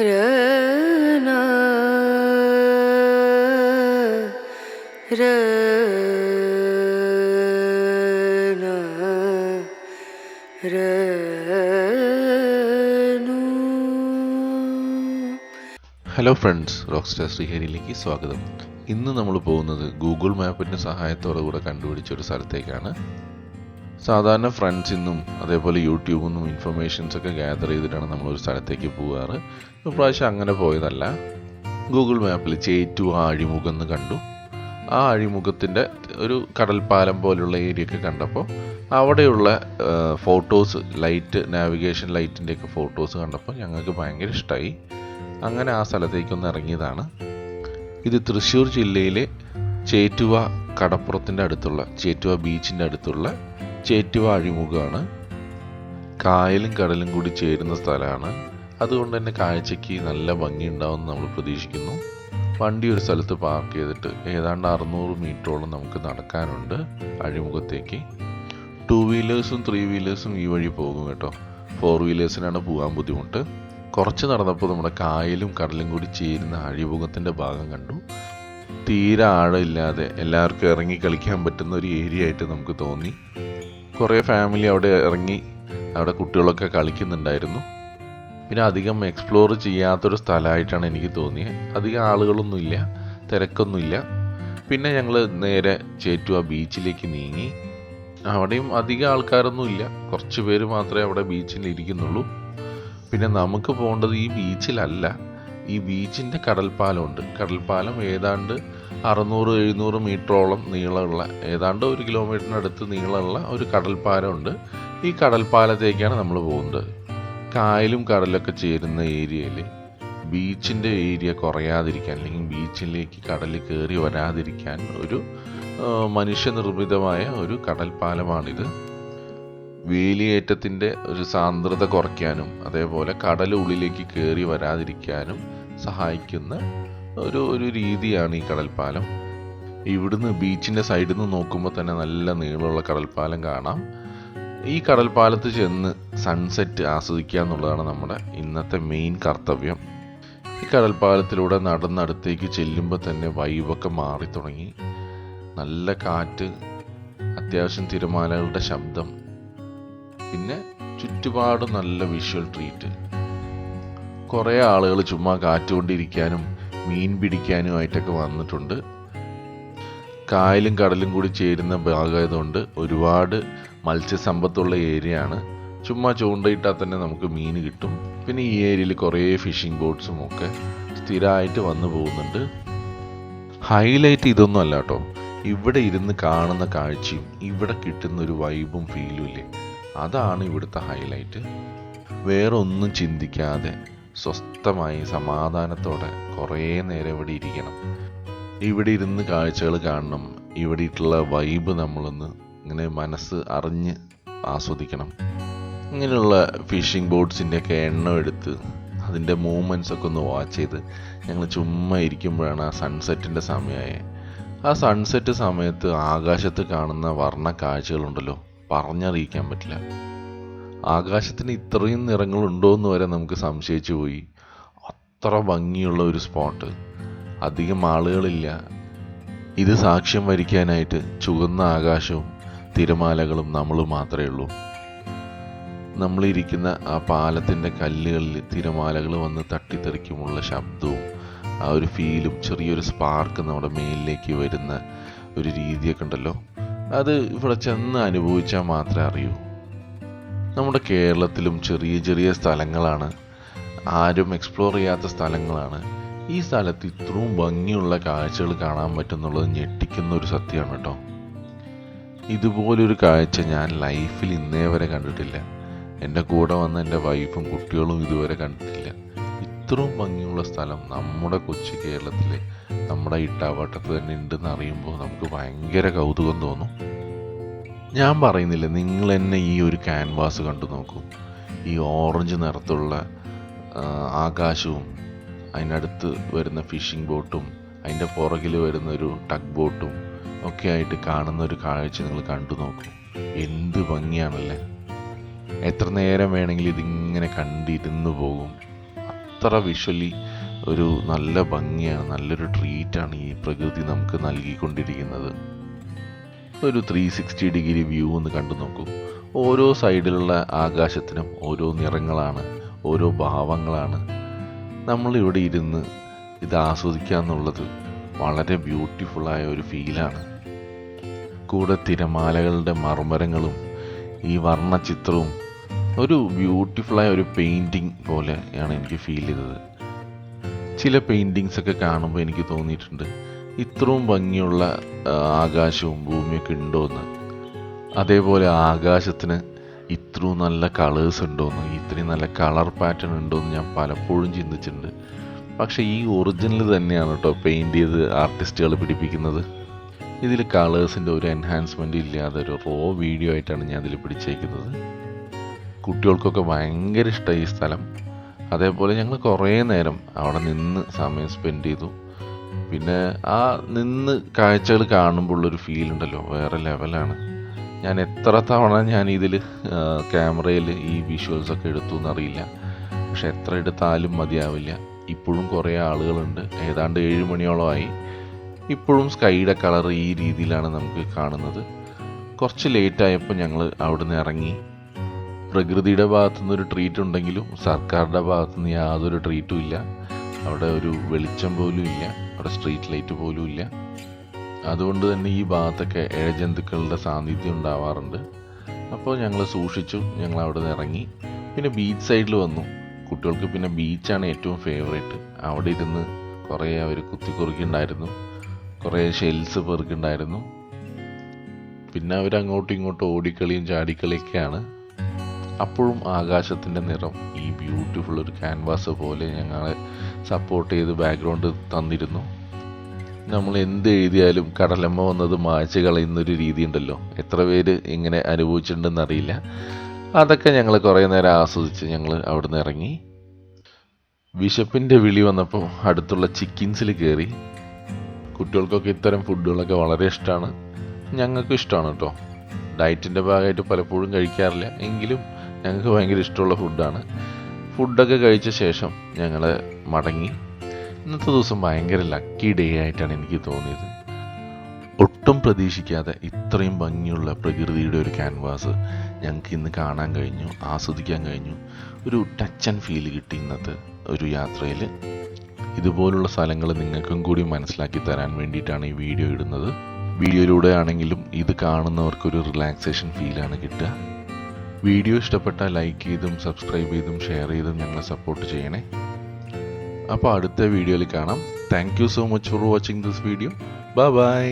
Hello friends rockstar ശ്രീഹരിയിലേക്ക് സ്വാഗതം. ഇന്ന് നമ്മൾ പോകുന്നത് ഗൂഗിൾ മാപ്പിന്റെ സഹായത്തോടെ കൂടെ കണ്ടുപിടിച്ച ഒരു സ്ഥലത്തേക്കാണ്. സാധാരണ ഫ്രണ്ട്സിൽ നിന്നും അതേപോലെ യൂട്യൂബിൽ നിന്നും ഇൻഫർമേഷൻസ് ഒക്കെ ഗ്യാദർ ചെയ്തിട്ടാണ് നമ്മൾ ഒരു സ്ഥലത്തേക്ക് പോകാറ്. ഇപ്രാവശ്യം അങ്ങനെ പോയതല്ല. ഗൂഗിൾ മാപ്പിൽ ചേറ്റു ആ അഴിമുഖം എന്ന് കണ്ടു. ആ അഴിമുഖത്തിന്റെ ഒരു കടൽപ്പാലം പോലുള്ള ഏരിയ ഒക്കെ കണ്ടപ്പോൾ അവിടെയുള്ള ഫോട്ടോസ് ലൈറ്റ് നാവിഗേഷൻ ലൈറ്റിന്റെയൊക്കെ ഫോട്ടോസ് കണ്ടപ്പോൾ ഞങ്ങൾക്ക് ഭയങ്കര ഇഷ്ടമായി അങ്ങനെ ആ സ്ഥലത്തേക്കൊന്ന് ഇറങ്ങിയതാണ്. ഇത് തൃശ്ശൂർ ജില്ലയിലെ ചേറ്റുവ കടപ്പുറത്തിന്റെ അടുത്തുള്ള ചേറ്റുവ ബീച്ചിന്റെ അടുത്തുള്ള ചേറ്റുവ അഴിമുഖമാണ് കായലും കടലും കൂടി ചേരുന്ന സ്ഥലമാണ്. അതുകൊണ്ട് തന്നെ കാഴ്ചയ്ക്ക് നല്ല ഭംഗിയുണ്ടാവുമെന്ന് നമ്മൾ പ്രതീക്ഷിക്കുന്നു. വണ്ടി ഒരു സ്ഥലത്ത് പാർക്ക് ചെയ്തിട്ട് ഏതാണ്ട് അറുന്നൂറ് മീറ്ററോളം നമുക്ക് നടക്കാനുണ്ട് അഴിമുഖത്തേക്ക്. ടു വീലേഴ്സും ത്രീ വീലേഴ്സും ഈ വഴി പോകും കേട്ടോ. ഫോർ വീലേഴ്സിനാണ് പോകാൻ ബുദ്ധിമുട്ട്. കുറച്ച് നടന്നപ്പോൾ നമ്മുടെ കായലും കടലും കൂടി ചേരുന്ന അഴിമുഖത്തിന്റെ ഭാഗം കണ്ടു. തീരെ ആഴമില്ലാതെ എല്ലാവർക്കും ഇറങ്ങി കളിക്കാൻ പറ്റുന്ന ഒരു ഏരിയ ആയിട്ട് നമുക്ക് തോന്നി. കുറേ ഫാമിലി അവിടെ ഇറങ്ങി അവിടെ കുട്ടികളൊക്കെ കളിക്കുന്നുണ്ടായിരുന്നു. പിന്നെ അധികം എക്സ്പ്ലോർ ചെയ്യാത്തൊരു സ്ഥലമായിട്ടാണ് എനിക്ക് തോന്നിയത്. അധികം ആളുകളൊന്നുമില്ല തിരക്കൊന്നുമില്ല. പിന്നെ ഞങ്ങൾ നേരെ ചേറ്റുവ ബീച്ചിലേക്ക് നീങ്ങി. അവിടെയും അധികം ആൾക്കാരൊന്നുമില്ല കുറച്ച് പേര് മാത്രമേ അവിടെ ബീച്ചിൽ ഇരിക്കുന്നുള്ളൂ. പിന്നെ നമുക്ക് പോകേണ്ടത് ഈ ബീച്ചിലല്ല ഈ ബീച്ചിന്റെ കടൽപ്പാലമുണ്ട്. കടൽപ്പാലം ഏതാണ്ട് അറുന്നൂറ് എഴുന്നൂറ് മീറ്ററോളം നീളമുള്ള ഏതാണ്ട് ഒരു കിലോമീറ്ററിനടുത്ത് നീളമുള്ള ഒരു കടൽപ്പാലമുണ്ട്. ഈ കടൽപ്പാലത്തേക്കാണ് നമ്മൾ പോകുന്നത്. കായലും കടലൊക്കെ ചേരുന്ന ഏരിയയിൽ ബീച്ചിന്റെ ഏരിയ കുറയാതിരിക്കാൻ അല്ലെങ്കിൽ ബീച്ചിലേക്ക് കടൽ കയറി വരാതിരിക്കാൻ ഒരു മനുഷ്യനിർമ്മിതമായ ഒരു കടൽപ്പാലമാണിത്. വേലിയേറ്റത്തിന്റെ ഒരു സാന്ദ്രത കുറയ്ക്കാനും അതേപോലെ കടൽ ഉള്ളിലേക്ക് കയറി വരാതിരിക്കാനും സഹായിക്കുന്ന ഒരു ഒരു രീതിയാണ് ഈ കടൽപ്പാലം. ഇവിടുന്ന് ബീച്ചിന്റെ സൈഡിൽ നിന്ന് നോക്കുമ്പോൾ തന്നെ നല്ല നീളമുള്ള കടൽപ്പാലം കാണാം. ഈ കടൽപ്പാലത്ത് ചെന്ന് സൺസെറ്റ് ആസ്വദിക്കുക എന്നുള്ളതാണ് നമ്മുടെ ഇന്നത്തെ മെയിൻ കർത്തവ്യം. ഈ കടൽപ്പാലത്തിലൂടെ നടന്നടുത്തേക്ക് ചെല്ലുമ്പോൾ തന്നെ വൈബൊക്കെ മാറി തുടങ്ങി നല്ല കാറ്റ് അത്യാവശ്യം തിരമാലകളുടെ ശബ്ദം പിന്നെ ചുറ്റുപാട് നല്ല വിഷ്വൽ ട്രീറ്റ് കുറേ ആളുകൾ ചുമ്മാ കാറ്റുകൊണ്ടിരിക്കാനും മീൻ പിടിക്കാനും ആയിട്ടൊക്കെ വന്നിട്ടുണ്ട്. കായലും കടലും കൂടി ചേരുന്ന ഭാഗമായതുകൊണ്ട് ഒരുപാട് മത്സ്യസമ്പത്തുള്ള ഏരിയ ആണ്. ചുമ്മാ ചൂണ്ടയിട്ടാൽ തന്നെ നമുക്ക് മീൻ കിട്ടും. പിന്നെ ഈ ഏരിയയിൽ കുറേ ഫിഷിംഗ് ബോട്ട്സും ഒക്കെ സ്ഥിരമായിട്ട് വന്നു പോകുന്നുണ്ട്. ഹൈലൈറ്റ് ഇതൊന്നും അല്ല കേട്ടോ. ഇവിടെ ഇരുന്ന് കാണുന്ന കാഴ്ചയും ഇവിടെ കിട്ടുന്ന ഒരു വൈബും ഫീലും ഇല്ലേ? അതാണ് ഇവിടുത്തെ ഹൈലൈറ്റ് വേറെ ഒന്നും ചിന്തിക്കാതെ സ്വസ്ഥമായി സമാധാനത്തോടെ കുറേ നേരം ഇവിടെ ഇരിക്കണം. ഇവിടെ ഇരുന്ന് കാഴ്ചകൾ കാണണം. ഇവിടെ ഇട്ടുള്ള വൈബ് നമ്മളൊന്ന് ഇങ്ങനെ മനസ്സ് അറിഞ്ഞ് ആസ്വദിക്കണം. ഇങ്ങനെയുള്ള ഫിഷിംഗ് ബോട്ട്സിന്റെയൊക്കെ എണ്ണം എടുത്ത് അതിന്റെ മൂവ്മെന്റ്സ് ഒക്കെ ഒന്ന് വാച്ച് ചെയ്ത് ഞങ്ങൾ ചുമ്മാ ഇരിക്കുമ്പോഴാണ് ആ സൺസെറ്റിന്റെ സമയമായത് ആ സൺസെറ്റ് സമയത്ത് ആകാശത്ത് കാണുന്ന വർണ കാഴ്ചകളുണ്ടല്ലോ. പറഞ്ഞറിയിക്കാൻ പറ്റില്ല. ആകാശത്തിന് ഇത്രയും നിറങ്ങളുണ്ടോ എന്ന് വരെ നമുക്ക് സംശയിച്ചു പോയി. അത്ര ഭംഗിയുള്ള ഒരു സ്പോട്ട്. അധികം ആളുകളില്ല. ഇത് സാക്ഷ്യം വരിക്കാനായിട്ട് ചുവന്ന ആകാശവും തിരമാലകളും നമ്മൾ മാത്രമേ ഉള്ളൂ. നമ്മളിരിക്കുന്ന ആ പാലത്തിന്റെ കല്ലുകളിൽ തിരമാലകൾ വന്ന് തട്ടിത്തെറിക്കുമുള്ള ശബ്ദവും ആ ഒരു ഫീലും ചെറിയൊരു സ്പാർക്ക് നമ്മുടെ മേലിലേക്ക് വരുന്ന ഒരു രീതിയൊക്കെ ഉണ്ടല്ലോ. അത് ഇവിടെ ചെന്ന് അനുഭവിച്ചാൽ മാത്രമേ അറിയൂ. നമ്മുടെ കേരളത്തിലും ചെറിയ ചെറിയ സ്ഥലങ്ങളാണ്. ആരും എക്സ്പ്ലോർ ചെയ്യാത്ത സ്ഥലങ്ങളാണ്. ഈ സ്ഥലത്ത് ഇത്രയും ഭംഗിയുള്ള കാഴ്ചകൾ കാണാൻ പറ്റുന്നുള്ളത് ഞെട്ടിക്കുന്ന ഒരു സത്യമാണ് കേട്ടോ. ഇതുപോലൊരു കാഴ്ച ഞാൻ ലൈഫിൽ ഇന്നേ വരെ കണ്ടിട്ടില്ല. എന്റെ കൂടെ വന്ന എന്റെ വൈഫും കുട്ടികളും ഇതുവരെ കണ്ടിട്ടില്ല. ഇത്രയും ഭംഗിയുള്ള സ്ഥലം നമ്മുടെ കൊച്ചു കേരളത്തിലെ നമ്മുടെ ഇട്ടാവട്ടത്ത് തന്നെ ഉണ്ടെന്ന് അറിയുമ്പോൾ നമുക്ക് ഭയങ്കര കൗതുകം തോന്നും. ഞാൻ പറയുന്നില്ല നിങ്ങൾ തന്നെ ഈ ഒരു ക്യാൻവാസ് കണ്ടു നോക്കൂ. ഈ ഓറഞ്ച് നിറത്തുള്ള ആകാശവും അതിനടുത്ത് വരുന്ന ഫിഷിംഗ് ബോട്ടും അതിന്റെ പുറകിൽ വരുന്ന ഒരു ടഗ് ബോട്ടും ഒക്കെ ആയിട്ട് കാണുന്ന ഒരു കാഴ്ച നിങ്ങൾ കണ്ടു നോക്കൂ. എന്ത് ഭംഗിയാണല്ലേ? എത്ര നേരം വേണമെങ്കിലും ഇതിങ്ങനെ കണ്ടിരുന്നു പോകും. അത്ര വിഷ്വലി ഒരു നല്ല ഭംഗിയാണ് നല്ലൊരു ട്രീറ്റാണ് ഈ പ്രകൃതി നമുക്ക് നൽകിക്കൊണ്ടിരിക്കുന്നത്. ഒരു ത്രീ സിക്സ്റ്റി ഡിഗ്രി വ്യൂ ഒന്ന് കണ്ടു നോക്കൂ. ഓരോ സൈഡിലുള്ള ആകാശത്തിനും ഓരോ നിറങ്ങളാണ് ഓരോ ഭാവങ്ങളാണ്. നമ്മളിവിടെ ഇരുന്ന് ഇത് ആസ്വദിക്കുക എന്നുള്ളത് വളരെ ബ്യൂട്ടിഫുള്ളായ ഒരു ഫീലാണ് കൂടെ തിരമാലകളുടെ മർമരങ്ങളും ഈ വർണചിത്രവും ഒരു ബ്യൂട്ടിഫുള്ളായ ഒരു പെയിന്റിങ് പോലെയാണ് എനിക്ക് ഫീൽ ചെയ്തത്. ചില പെയിന്റിങ്സ് ഒക്കെ കാണുമ്പോൾ എനിക്ക് തോന്നിയിട്ടുണ്ട് ഇത്രയും ഭംഗിയുള്ള ആകാശവും ഭൂമിയൊക്കെ ഉണ്ടോയെന്ന് അതേപോലെ ആകാശത്തിന് ഇത്രയും നല്ല കളേഴ്സ് ഉണ്ടോയെന്ന് ഇത്രയും നല്ല കളർ പാറ്റേൺ ഉണ്ടോയെന്ന് ഞാൻ പലപ്പോഴും ചിന്തിച്ചിട്ടുണ്ട്. പക്ഷേ ഈ ഒറിജിനൽ തന്നെയാണ് കേട്ടോ പെയിന്റ് ചെയ്ത് ആർട്ടിസ്റ്റുകൾ പിടിപ്പിക്കുന്നത്. ഇതിൽ കളേഴ്സിന്റെ ഒരു എൻഹാൻസ്മെന്റ് ഇല്ലാതെ ഒരു റോ വീഡിയോ ആയിട്ടാണ് ഞാൻ ഇതിൽ പിടിച്ചേക്കുന്നത്. കുട്ടികൾക്കൊക്കെ ഭയങ്കര ഇഷ്ടമായി ഈ സ്ഥലം. അതേപോലെ ഞങ്ങൾ കുറേ നേരം അവിടെ നിന്ന് സമയം സ്പെൻഡ് ചെയ്തു. പിന്നെ ആ നിന്ന് കാഴ്ചകൾ കാണുമ്പോൾ ഉള്ളൊരു ഫീൽ ഉണ്ടല്ലോ വേറെ ലെവലാണ് ഞാൻ എത്ര തവണ ഞാൻ ഇതിൽ ക്യാമറയിൽ ഈ വിഷ്വൽസ് ഒക്കെ എടുത്തു എന്നറിയില്ല. പക്ഷെ എത്ര എടുത്താലും മതിയാവില്ല. ഇപ്പോഴും കുറേ ആളുകളുണ്ട്. ഏതാണ്ട് ഏഴ് മണിയോളമായി ഇപ്പോഴും സ്കൈയുടെ കളർ ഈ രീതിയിലാണ് നമുക്ക് കാണുന്നത്. കുറച്ച് ലേറ്റ് ആയപ്പോൾ ഞങ്ങൾ അവിടുന്ന് ഇറങ്ങി. പ്രകൃതിയുടെ ഭാഗത്തുനിന്ന് ഒരു ട്രീറ്റ് ഉണ്ടെങ്കിലും സർക്കാരിന്റെ ഭാഗത്തുനിന്ന് യാതൊരു ട്രീറ്റും ഇല്ല. അവിടെ ഒരു വെളിച്ചം പോലും ഇല്ല. അവിടെ സ്ട്രീറ്റ് ലൈറ്റ് പോലും ഇല്ല. അതുകൊണ്ട് തന്നെ ഈ ഭാഗത്തൊക്കെ ഇഴജന്തുക്കളുടെ സാന്നിധ്യം ഉണ്ടാവാറുണ്ട്. അപ്പോൾ ഞങ്ങൾ സൂക്ഷിച്ചു. ഞങ്ങൾ അവിടെ നിന്ന് ഇറങ്ങി. പിന്നെ ബീച്ച് സൈഡിൽ വന്നു. കുട്ടികൾക്ക് പിന്നെ ബീച്ചാണ് ഏറ്റവും ഫേവറേറ്റ് അവിടെ ഇരുന്ന് കുറേ അവർ കുത്തിക്കുറുക്കിണ്ടായിരുന്നു. കുറേ ഷെൽസ് പെറുക്കുണ്ടായിരുന്നു. പിന്നെ അവർ ഇങ്ങോട്ടും ഓടിക്കളിയും ചാടിക്കളിയൊക്കെയാണ്. അപ്പോഴും ആകാശത്തിന്റെ നിറം ഈ ബ്യൂട്ടിഫുൾ ഒരു ക്യാൻവാസ് പോലെ ഞങ്ങളെ സപ്പോർട്ട് ചെയ്ത് ബാക്ക്ഗ്രൗണ്ട് തന്നിരുന്നു. നമ്മൾ എന്ത് എഴുതിയാലും കടലമ്മ വന്നത് മായ്ച്ച് കളയുന്നൊരു രീതി ഉണ്ടല്ലോ എത്ര പേര് ഇങ്ങനെ അനുഭവിച്ചിട്ടുണ്ടെന്ന് അറിയില്ല. അതൊക്കെ ഞങ്ങൾ കുറേ നേരം ആസ്വദിച്ച് ഞങ്ങൾ അവിടുന്ന് ഇറങ്ങി. വിശപ്പിന്റെ വിളി വന്നപ്പോൾ അടുത്തുള്ള ചിക്കിൻസിൽ കയറി. കുട്ടികൾക്കൊക്കെ ഇത്തരം ഫുഡുകളൊക്കെ വളരെ ഇഷ്ടമാണ്. ഞങ്ങൾക്കും ഇഷ്ടമാണ് കേട്ടോ. ഡയറ്റിന്റെ ഭാഗമായിട്ട് പലപ്പോഴും കഴിക്കാറില്ല. എങ്കിലും ഞങ്ങൾക്ക് ഭയങ്കര ഇഷ്ടമുള്ള ഫുഡാണ് ഫുഡൊക്കെ കഴിച്ച ശേഷം ഞങ്ങൾ മടങ്ങി. ഇന്നത്തെ ദിവസം ഭയങ്കര ലക്കി ഡേ ആയിട്ടാണ് എനിക്ക് തോന്നിയത്. ഒട്ടും പ്രതീക്ഷിക്കാതെ ഇത്രയും ഭംഗിയുള്ള പ്രകൃതിയുടെ ഒരു ക്യാൻവാസ് ഞങ്ങൾക്ക് ഇന്ന് കാണാൻ കഴിഞ്ഞു ആസ്വദിക്കാൻ കഴിഞ്ഞു. ഒരു ടച്ച് ആൻഡ് ഫീൽ കിട്ടി ഇന്നത്തെ ഒരു യാത്രയിൽ ഇതുപോലുള്ള സ്ഥലങ്ങൾ നിങ്ങൾക്കും കൂടി മനസ്സിലാക്കി തരാൻ വേണ്ടിയിട്ടാണ് ഈ വീഡിയോ ഇടുന്നത്. വീഡിയോയിലൂടെ ആണെങ്കിലും ഇത് കാണുന്നവർക്കൊരു റിലാക്സേഷൻ ഫീലാണ് കിട്ടുക. വീഡിയോ ഇഷ്ടപ്പെട്ടാൽ ലൈക്ക് ചെയ്തും സബ്സ്ക്രൈബ് ചെയ്തും ഷെയർ ചെയ്തും ഞങ്ങളെ സപ്പോർട്ട് ചെയ്യണേ. അപ്പോൾ അടുത്ത വീഡിയോയിൽ കാണാം. Thank you so much for watching this video bye bye